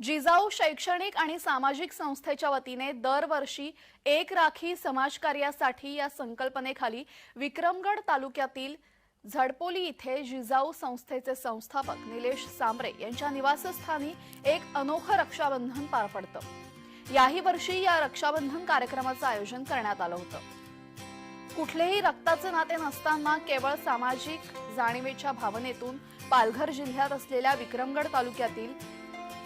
जिजाऊ शैक्षणिक आणि सामाजिक संस्थेच्या वतीने दरवर्षी एक राखी समाजकार्यासाठी या संकल्पनेखाली विक्रमगड तालुक्यातील झडपोली इथे जिजाऊ संस्थेचे संस्थापक निलेश सांबरे यांच्या निवासस्थानी एक अनोखं रक्षाबंधन पार पडतं. याही वर्षी या रक्षाबंधन कार्यक्रमाचं आयोजन करण्यात आलं होतं. कुठलेही रक्ताचे नाते नसताना केवळ सामाजिक जाणीवेच्या भावनेतून पालघर जिल्ह्यात असलेल्या विक्रमगड तालुक्यातील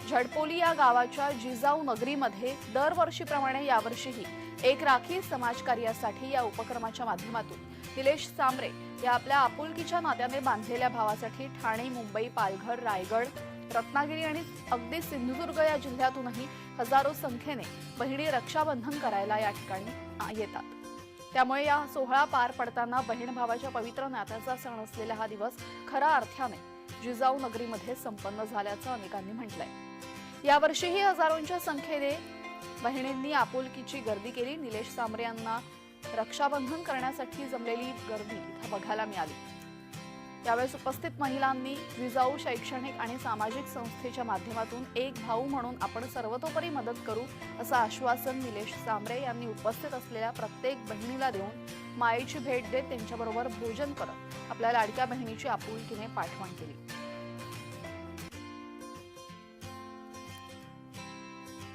झडपोली या गावाच्या जिजाऊ नगरीमध्ये दरवर्षीप्रमाणे यावर्षीही एक राखी समाजकार्यासाठी या उपक्रमाच्या माध्यमातून निलेश सांबरे या आपल्या आपुलकीच्या नात्याने बांधलेल्या भावासाठी ठाणे मुंबई पालघर रायगड रत्नागिरी आणि अगदी सिंधुदुर्ग या जिल्ह्यातूनही हजारो संख्येने बहिणी रक्षाबंधन करायला या ठिकाणी येतात. त्यामुळे या सोहळा पार पडताना बहीण भावाच्या पवित्र नात्याचा सण असलेला हा दिवस खऱ्या अर्थाने जिजाऊ नगरीमध्ये संपन्न झाल्याचं अनेकांनी म्हटलंय. यावर्षीही हजारोंच्या संख्येने बहिणींनी आपुलकीची गर्दी केली. निलेश सांबरे यांना रक्षाबंधन करण्यासाठी जमलेली गर्दी इथं बघायला मिळाली. यावेळेस उपस्थित महिलांनी विजाऊ शैक्षणिक आणि सामाजिक संस्थेच्या माध्यमातून एक भाऊ म्हणून आपण सर्वतोपरी मदत करू असं आश्वासन निलेश सांबरे यांनी उपस्थित असलेल्या प्रत्येक बहिणीला देऊन मायेची भेट देत त्यांच्याबरोबर भोजन करत आपल्या लाडक्या बहिणीची आपुलकीने पाठवण केली.